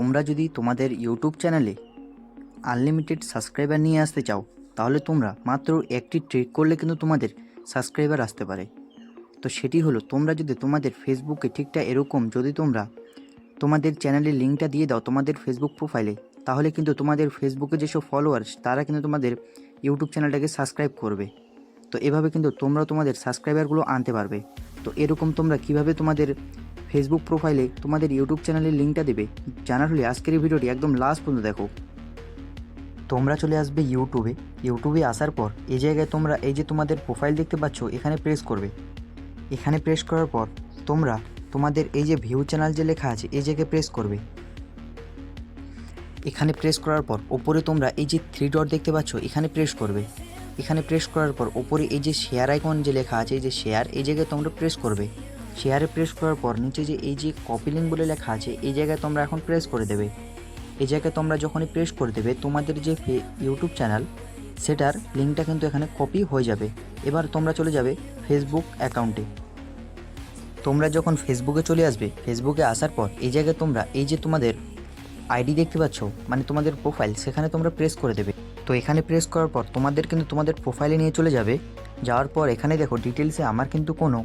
তোমরা যদি তোমাদের ইউটিউব চ্যানেলে আনলিমিটেড সাবস্ক্রাইবার নিয়ে আসতে চাও, তাহলে তোমরা মাত্র একটি ট্রিক করলে কিন্তু তোমাদের সাবস্ক্রাইবার আসতে পারে। তো সেটি হলো, তোমরা যদি তোমাদের ফেসবুকে ঠিকঠাক এরকম যদি তোমরা তোমাদের চ্যানেলের লিঙ্কটা দিয়ে দাও তোমাদের ফেসবুক প্রোফাইলে তাহলে কিন্তু তোমাদের ফেসবুকে যেসব ফলোয়ার্স তারা কিন্তু তোমাদের ইউটিউব চ্যানেলটাকে সাবস্ক্রাইব করবে। তো এভাবে কিন্তু তোমরা তোমাদের সাবস্ক্রাইবারগুলো আনতে পারবে। তো এরকম তোমরা কীভাবে তোমাদের ফেসবুক প্রোফাইলে তোমাদের ইউটিউব চ্যানেলের লিঙ্কটা দেবে। জানার হলে আজকের এই ভিডিওটি একদম লাস্ট পর্যন্ত দেখো। তোমরা চলে আসবে ইউটিউবে ইউটিউবে আসার পর এই জায়গায় তোমরা এই যে তোমাদের প্রোফাইল দেখতে পাচ্ছ, এখানে প্রেস করবে। এখানে প্রেস করার পর তোমরা তোমাদের এই যে ভিউ চ্যানেল যে লেখা আছে, এই জায়গায় প্রেস করবে। এখানে প্রেস করার পর ওপরে তোমরা এই যে থ্রি ডট দেখতে পাচ্ছ, এখানে প্রেস করবে। এখানে প্রেস করার পর ওপরে এই যে শেয়ার আইকন যে লেখা আছে, এই যে শেয়ার এই জায়গায় তোমরা প্রেস করবে। শেয়ারে প্রেস করার পর নিচে যে এই যে কপি লিঙ্ক বলে লেখা আছে, এই জায়গায় তোমরা এখন প্রেস করে দেবে। এই জায়গায় তোমরা যখনই প্রেস করে দেবে, তোমাদের যে ইউটিউব চ্যানেল সেটার লিঙ্কটা কিন্তু এখানে কপি হয়ে যাবে। এবার তোমরা চলে যাবে ফেসবুক অ্যাকাউন্টে তোমরা যখন ফেসবুকে চলে আসবে ফেসবুকে আসার পর এই জায়গায় তোমরা এই যে তোমাদের আইডি দেখতে পাচ্ছ মানে তোমাদের প্রোফাইল সেখানে তোমরা প্রেস করে দেবে। তো এখানে প্রেস করার পর তোমাদের কিন্তু তোমাদের প্রোফাইলে নিয়ে চলে যাবে। যাওয়ার পর এখানে দেখো ডিটেলসে আমার কিন্তু কোনো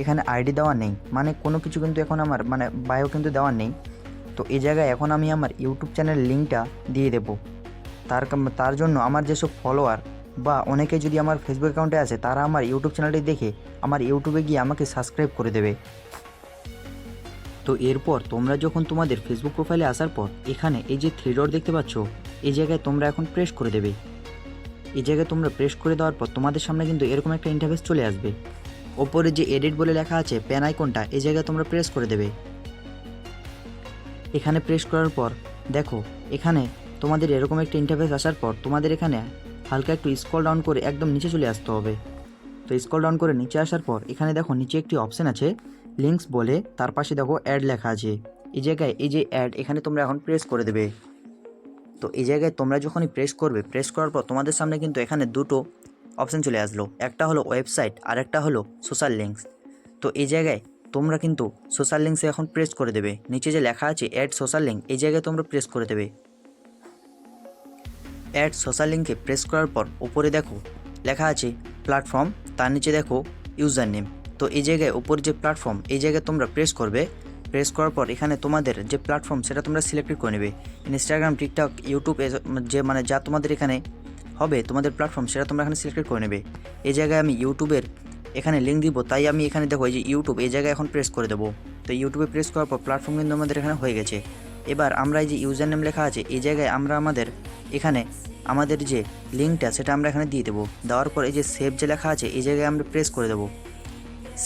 এখানে আইডি দেওয়া নেই। মানে কোনো কিছু কিন্তু এখন আমার মানে বায়ো কিন্তু দেওয়া নেই। তো এই জায়গায় এখন আমি আমার ইউটিউব চ্যানেলের লিঙ্কটা দিয়ে দেবো। তার তার জন্য আমার যেসব ফলোয়ার বা অনেকে যদি আমার ফেসবুক অ্যাকাউন্টে আছে, তারা আমার ইউটিউব চ্যানেলটি দেখে আমার ইউটিউবে গিয়ে আমাকে সাবস্ক্রাইব করে দেবে। তো এরপর তোমরা যখন তোমাদের ফেসবুক প্রোফাইলে আসার পর, এখানে এই যে থ্রি ডট দেখতে পাচ্ছ, এই জায়গায় তোমরা এখন প্রেস করে দেবে। এই জায়গায় তোমরা প্রেস করে দেওয়ার পর তোমাদের সামনে কিন্তু এরকম একটা ইন্টারফেস চলে আসবে। ওপরে যে এডিট বলে লেখা আছে, প্যান আইকনটা এই জায়গায় তোমরা প্রেস করে দেবে। এখানে প্রেস করার পর, দেখো, এখানে তোমাদের এরকম একটা ইন্টারফেস আসার পর, তোমাদের এখানে হালকা একটু স্ক্রল ডাউন করে একদম নিচে চলে আসতে হবে। তো স্ক্রল ডাউন করে নিচে আসার পর, এখানে দেখো নিচে একটি অপশন আছে লিঙ্কস বলে, তার পাশে দেখো অ্যাড লেখা আছে। এই জায়গায়, এই যে অ্যাড এখানে তোমরা এখন প্রেস করে দেবে। তো এই জায়গায় তোমরা যখনই প্রেস করবে প্রেস করার পর তোমাদের সামনে কিন্তু এখানে দুটো অপশন চলে আসলো। একটা হলো ওয়েবসাইট আর একটা হলো সোশ্যাল লিঙ্কস তো এই জায়গায় তোমরা কিন্তু সোশ্যাল লিঙ্কসে এখন প্রেস করে দেবে। নিচে যে লেখা আছে, অ্যাড সোশ্যাল লিঙ্ক এই জায়গায় তোমরা প্রেস করে দেবে। অ্যাড সোশ্যাল লিঙ্কে প্রেস করার পর ওপরে দেখো, লেখা আছে প্ল্যাটফর্ম, তার নিচে দেখো ইউজার নেম তো এই জায়গায় ওপরে যে প্ল্যাটফর্ম, এই জায়গায় তোমরা প্রেস করবে। প্রেস করার পর এখানে তোমাদের যে প্ল্যাটফর্ম, সেটা তোমরা সিলেক্ট করে নেবে। ইনস্টাগ্রাম, টিকটক, ইউটিউব যে মানে যা তোমাদের এখানে হবে তোমাদের প্ল্যাটফর্ম সেটা তোমরা এখানে সিলেক্ট করে নেবে। এই জায়গায় আমি ইউটিউবের এখানে লিঙ্ক দিব, তাই আমি এখানে দেখো এই যে ইউটিউব, এই জায়গায় এখন প্রেস করে দেবো। তো ইউটিউবে প্রেস করার পর প্ল্যাটফর্ম কিন্তু আমাদের এখানে হয়ে গেছে। এবার আমরা এই যে ইউজার নেম লেখা আছে, এই জায়গায় আমরা আমাদের এখানে আমাদের যে লিঙ্কটা সেটা আমরা এখানে দিয়ে দেবো। দেওয়ার পর এই যে সেভ যে লেখা আছে, এই জায়গায় আমরা প্রেস করে দেবো।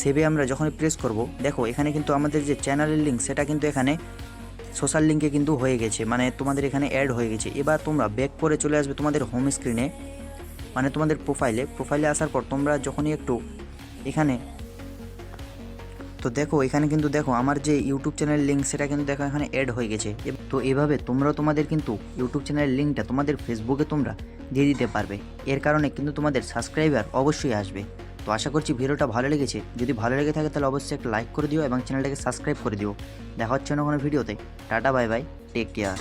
সেভে আমরা যখনই প্রেস করব, দেখো এখানে কিন্তু আমাদের যে চ্যানেলের লিঙ্ক সেটা কিন্তু এখানে সোশ্যাল লিঙ্কে কিন্তু হয়ে গেছে মানে তোমাদের এখানে অ্যাড হয়ে গেছে। এবার তোমরা ব্যাক করে চলে আসবে তোমাদের হোম স্ক্রিনে মানে তোমাদের প্রোফাইলে প্রোফাইলে আসার পর তোমরা যখনই একটু এখানে, তো দেখো, এখানে কিন্তু দেখো, আমার যে ইউটিউব চ্যানেলের লিঙ্ক সেটা কিন্তু দেখো এখানে অ্যাড হয়ে গেছে। তো এভাবে তোমরাও তোমাদের কিন্তু ইউটিউব চ্যানেলের লিঙ্কটা তোমাদের ফেসবুকে তোমরা দিয়ে দিতে পারবে। এর কারণে কিন্তু তোমাদের সাবস্ক্রাইবার অবশ্যই আসবে। তো আশা করছি ভিডিওটা ভালো লেগেছে। যদি ভালো লেগে থাকে তাহলে অবশ্যই একটা লাইক করে দিও এবং চ্যানেলটাকে সাবস্ক্রাইব করে দিও। দেখা হচ্ছে অন্য কোনো ভিডিওতে। Tata bye bye take care